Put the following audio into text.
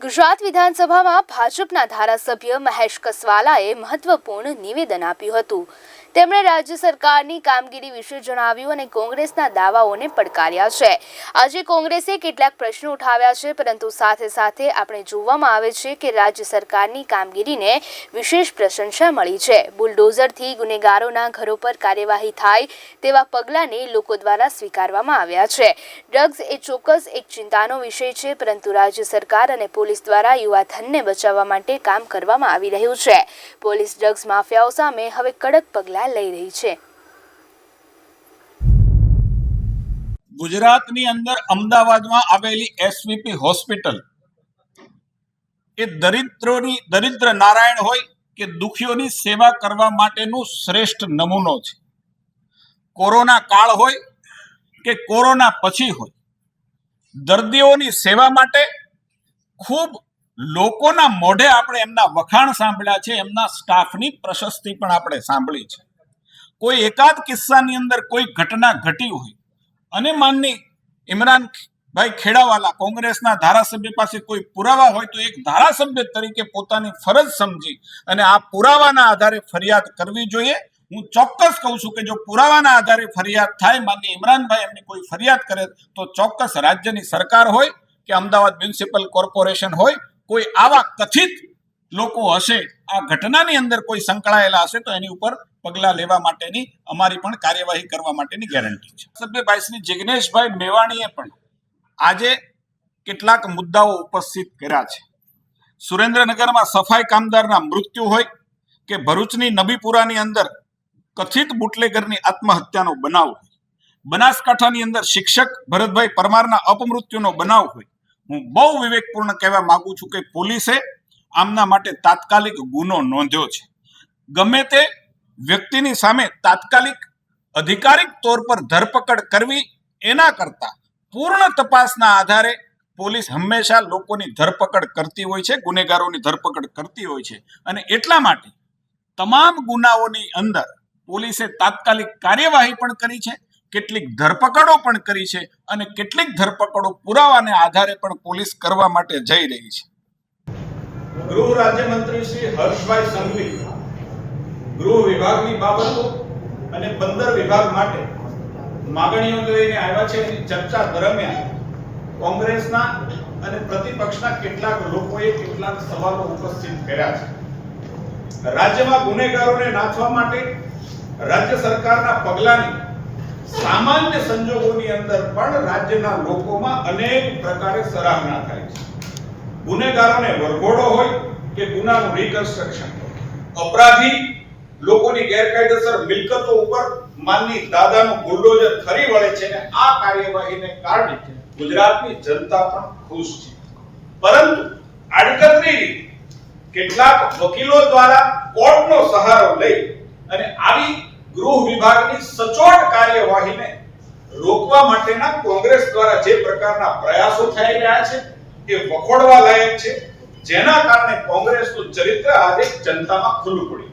ગુજરાત વિધાનસભામાં ભાજપના ધારાસભ્ય મહેશ કસવાલાએ મહત્વપૂર્ણ નિવેદન આપ્યું હતું. તેમણે રાજ્ય સરકારની કામગીરી વિશે જણાવ્યું અને કોંગ્રેસના દાવાઓને પડકાર્યા છે. આજે કોંગ્રેસે કેટલાક પ્રશ્નો ઉઠાવ્યા છે, પરંતુ સાથે સાથે આપણે જોવામાં આવે છે કે રાજ્ય સરકારની કામગીરીને વિશેષ પ્રશંસા મળી છે. બુલડોઝરથી ગુનેગારોના ઘરો પર કાર્યવાહી થાય તેવા પગલાંને લોકો દ્વારા સ્વીકારવામાં આવ્યા છે. ડ્રગ્સ એ ચોક્કસ એક ચિંતાનો વિષય છે, પરંતુ રાજ્ય સરકાર અને પોલીસ દ્વારા યુવાધનને બચાવવા માટે કામ કરવામાં આવી રહ્યું છે. પોલીસ ડ્રગ્સ માફિયાઓ સામે હવે કડક પગલાં લઈ રહી છે. ગુજરાતની અંદર અમદાવાદમાં આવેલી એસવીપી હોસ્પિટલ એ દરિદ્રોની, દરિદ્ર નારાયણ હોય કે દુખીઓની સેવા કરવા માટેનું શ્રેષ્ઠ નમૂનો છે. કોરોના કાળ હોય કે કોરોના પછી હોય, દર્દીઓની સેવા માટે ખૂબ લોકોના મોઢે આપણે એમના વખાણ સાંભળ્યા છે, એમના સ્ટાફની પ્રશસ્તિ પણ આપણે સાંભળી છે. કોઈ એકાદ કિસ્સાની અંદર કોઈ ઘટના ઘટી હોય, અને માનની ઇમરાનભાઈ ખેડાવાલા કોંગ્રેસના ધારાસભ્ય પાસે કોઈ પુરાવા હોય તો એક ધારાસભ્ય તરીકે પોતાની ફરજ સમજી અને આ પુરાવાના આધારે ફરિયાદ કરવી જોઈએ. હું ચોક્કસ કહું છું કે જો પુરાવાના આધારે ફરિયાદ થાય માન્ય ઇમરાનભાઈ એમની કોઈ ફરિયાદ કરે તો ચોક્કસ રાજ્યની સરકાર હોય કે અમદાવાદ મ્યુનિસિપલ કોર્પોરેશન હોય, કોઈ આવા કથિત લોકો હશે, આ ઘટનાની અંદર કોઈ સંકળાયેલા હશે તો એની ઉપર પગલાં લેવા માટેની અમારી પણ કાર્યવાહી કરવા માટેની ગેરંટી છે. સભ્ય ભાઈ શ્રી જિગ્નેશભાઈ મેવાણીએ પણ આજે કેટલાક મુદ્દાઓ ઉપસ્થિત કર્યા છે. સુરેન્દ્રનગરમાં સફાઈ કામદારના મૃત્યુ હોય કે ભરૂચની નબીપુરાની અંદર કથિત બુટલેગરની આત્મહત્યાનો બનાવ હોય, બનાસકાંઠાની અંદર શિક્ષક ભરતભાઈ પરમારના અપમૃત્યુનો બનાવ હોય, હું બહુ વિવેકપૂર્ણ કહેવા માંગુ છું કે પોલીસે આમના માટે તાત્કાલિક ગુનો નોંધ્યો છે. ગમે તે વ્યક્તિની સામે તાત્કાલિક અધિકારિક તોર પર ધરપકડ કરવી એના કરતા પૂર્ણ તપાસના આધારે પોલીસ હંમેશા લોકોની ધરપકડ કરતી હોય છે, ગુનેગારોની ધરપકડ કરતી હોય છે. અને એટલા માટે તમામ ગુનાઓની અંદર પોલીસે તાત્કાલિક કાર્યવાહી પણ કરી છે, કેટલીક ધરપકડો પણ કરી છે અને કેટલીક ધરપકડો પુરાવાને આધારે પણ પોલીસ કરવા માટે જઈ રહી છે. ગૃહ રાજ્યમંત્રી શ્રી હર્ષભાઈ સંઘવી ગૃહ વિભાગની બાબતો અને બંદર વિભાગ માટે માગણીઓ લઈને આવ્યા છે એની ચર્ચા દરમિયાન કોંગ્રેસના અને પ્રતિપક્ષના કેટલાક લોકોએ કેટલાક સવાલો ઉપસ્થિત કર્યા છે. રાજ્યમાં ગુનેગારોને નાથવા માટે રાજ્ય સરકારના પગલાની સામાન્ય સંજોગોની અંદર પણ રાજ્યના લોકોમાં અનેક પ્રકારે સરાહના થાય છે. ગુનેગારોને વરઘોડો હોય કે ગુનાનું રિકન્સ્ટ્રક્શન અપરાધી લોકોની ગેરકાયદેસર મિલકતો ઉપર માનની દાદાનો બુલડોઝર ફરી વળે છે અને આ કાર્યવાહીને કારણે ગુજરાતની જનતા પણ ખુશ છે. પરંતુ આડકતરી રીતે કેટલાક વકીલો દ્વારા કોર્ટનો સહારો લઈ અને આવી ગૃહ વિભાગની સચોટ કાર્યવાહીને રોકવા માટેના કોંગ્રેસ દ્વારા જે પ્રકારના પ્રયાસો થઈ રહ્યા છે, એ વખોડવા લાયક છે. જેના કારણે કોંગ્રેસનું ચરિત્ર આજે જનતામાં ખુલ્લું પડ્યું.